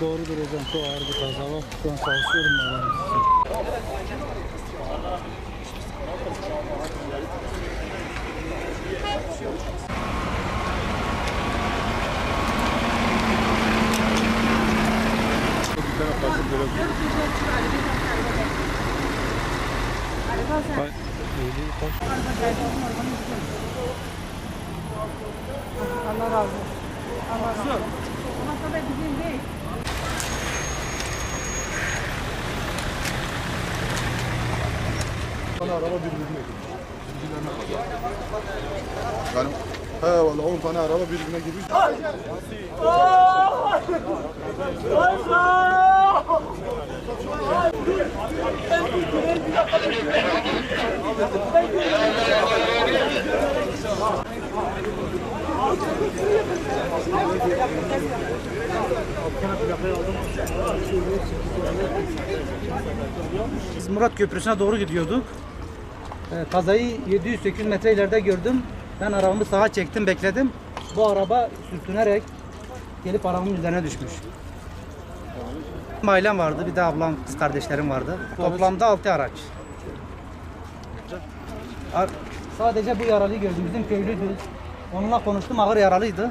Doğrudur hocam. Çok ağır bir kaza var. Şu an çalışıyorum ben. Allah razı olsun. Allah razı olsun. Ama tabii bizim değil. Yani he valla 10 tane araba birbirine girmiş. Biz Murat Köprüsü'ne doğru gidiyorduk. Ee, kazayı 700-800 metre ileride gördüm. Ben arabamı sağa çektim, bekledim. Bu araba sürtünerek gelip arabamın üzerine düşmüş. Ailem vardı, bir de ablam, kız kardeşlerim vardı. Toplamda 6 araç. Ar- Sadece bu yaralıyı gördüm. Bizim köylüydü. Onunla konuştum, ağır yaralıydı.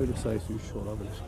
Ölü sayısı 3 olabilir.